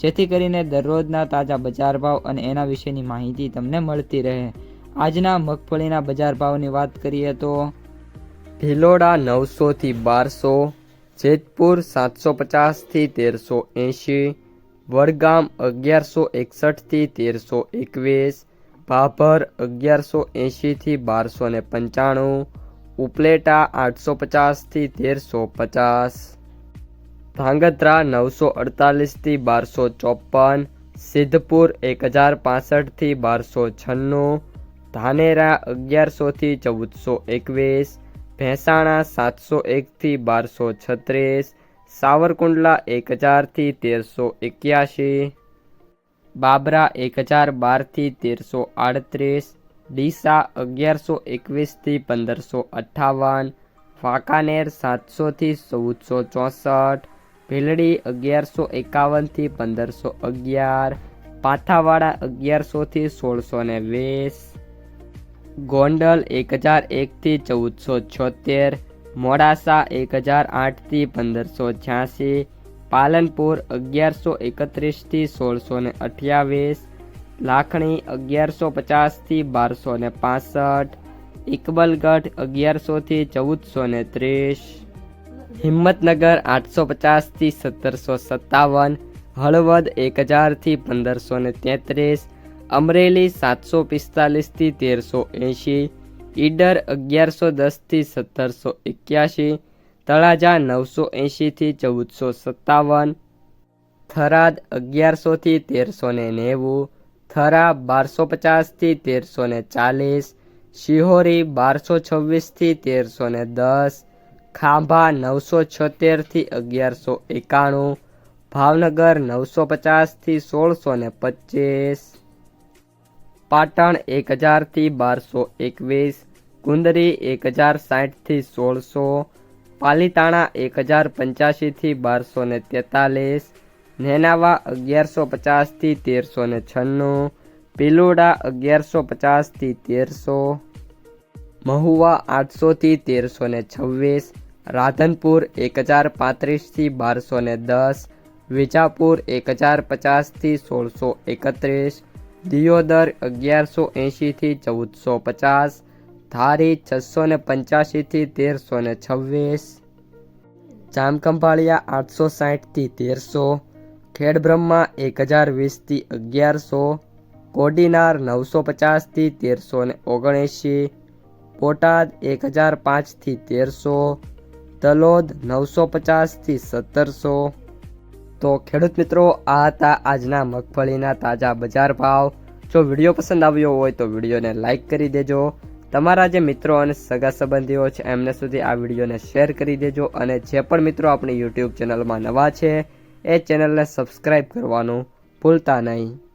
જેથી કરીને દરરોજના તાજા બજાર ભાવ અને એના વિશેની માહિતી તમને મળતી રહે. આજના મગફળીના બજાર ભાવની વાત કરીએ તો ભિલોડા નવસોથી બારસો, જેતપુર સાતસો પચાસથી તેરસો એંશી, વડગામ અગિયારસો એકસઠથી તેરસો એકવીસ, ભાભર અગિયારસો એંશીથી બારસો ને પંચાણું, ઉપલેટા આઠસો પચાસથી તેરસો પચાસ. ધાંગધ્રા નવસો અડતાલીસથી બારસો ચોપન સિદ્ધપુર એક હજાર પાસઠથી બારસો છન્નું, ધાનેરા અગિયારસોથી ચૌદસો એકવીસ, ભેંસાણા સાતસો એકથી બારસો છત્રીસ, સાવરકુંડલા એક હજારથી તેરસો એક્યાસી બાબરા એક હજાર બારથી તેરસો આડત્રીસ, ડીસા અગિયારસો એકવીસથી પંદરસો અઠ્ઠાવન, વાંકાનેર સાતસોથી ચૌદસો ચોસઠ ભીલડી અગિયારસો એકાવનથી પંદરસો અગિયાર, પાથાવાડા અગિયારસોથી સોળસો ને વીસ, ગોંડલ એક હજાર એકથી ચૌદસો છોતેર, મોડાસા એક હજાર આઠથી પંદરસો છ્યાસી, પાલનપુર અગિયારસો એકત્રીસથી સોળસો ને અઠ્યાવીસ, લાખણી અગિયારસો પચાસથી બારસો ને પાસઠ, ઇકબલગઢ અગિયારસોથી ચૌદસો ને ત્રીસ હિંમતનગર આઠસો પચાસથી સત્તરસો સત્તાવન, હળવદ એક હજારથી પંદરસો ને તેત્રીસ, અમરેલી સાતસો પિસ્તાલીસથી તેરસો એંશી, ઈડર અગિયારસો દસથી સત્તરસો એક્યાસી તળાજા નવસો એંશીથી ચૌદસો સત્તાવન, થરાદ અગિયારસોથી તેરસો ને નેવું, થરા બારસો પચાસથી તેરસો ને ચાલીસ, શિહોરી બારસો છવ્વીસથી તેરસો ને દસ ખાંભા નવસો છોતેરથી અગિયારસો એકાણું, ભાવનગર નવસો પચાસથી સોળસો ને પચીસ, પાટણ એક હજારથી બારસો એકવીસ કુંદરી એક હજાર સાઠથી સોળસો, પાલીતાણા એક હજાર પંચ્યાસીથી બારસો ને તેતાલીસ, નેનાવા અગિયારસો પચાસથી તેરસો ને છન્નું, પિલોડા અગિયારસો પચાસથી તેરસો, મહુવા આઠસોથી તેરસો ને છવ્વીસ રાધનપુર એક હજાર પાંત્રીસથી બારસો ને દસ, વિજાપુર એક હજાર પચાસથી સોળસો એકત્રીસ, દિયોદર અગિયારસો એંશીથી ચૌદસો પચાસ, ધારી છસો ને પંચ્યાસીથી તેરસો ને છવ્વીસ જામકંભાળિયા આઠસો સાઠથી તેરસો, ખેડબ્રહ્મા એક હજાર વીસથી અગિયારસો, કોડીનાર નવસો પચાસથી તેરસો ને ઓગણએંશી, બોટાદ એક હજાર પાંચથી તેરસો તલોદ નવસો પચાસથી સત્તરસો. તો ખેડૂત મિત્રો, આ હતા આજના મગફળીના તાજા બજાર ભાવ. જો વીડિયો પસંદ આવ્યો હોય તો વિડીયોને લાઇક કરી દેજો. તમારા જે મિત્રો અને સગા સંબંધીઓ છે, એમને સુધી આ વિડીયોને શેર કરી દેજો અને જે પણ મિત્રો આપણી યુટ્યુબ ચેનલમાં નવા છે, એ ચેનલને સબસ્ક્રાઈબ કરવાનું ભૂલતા નહીં.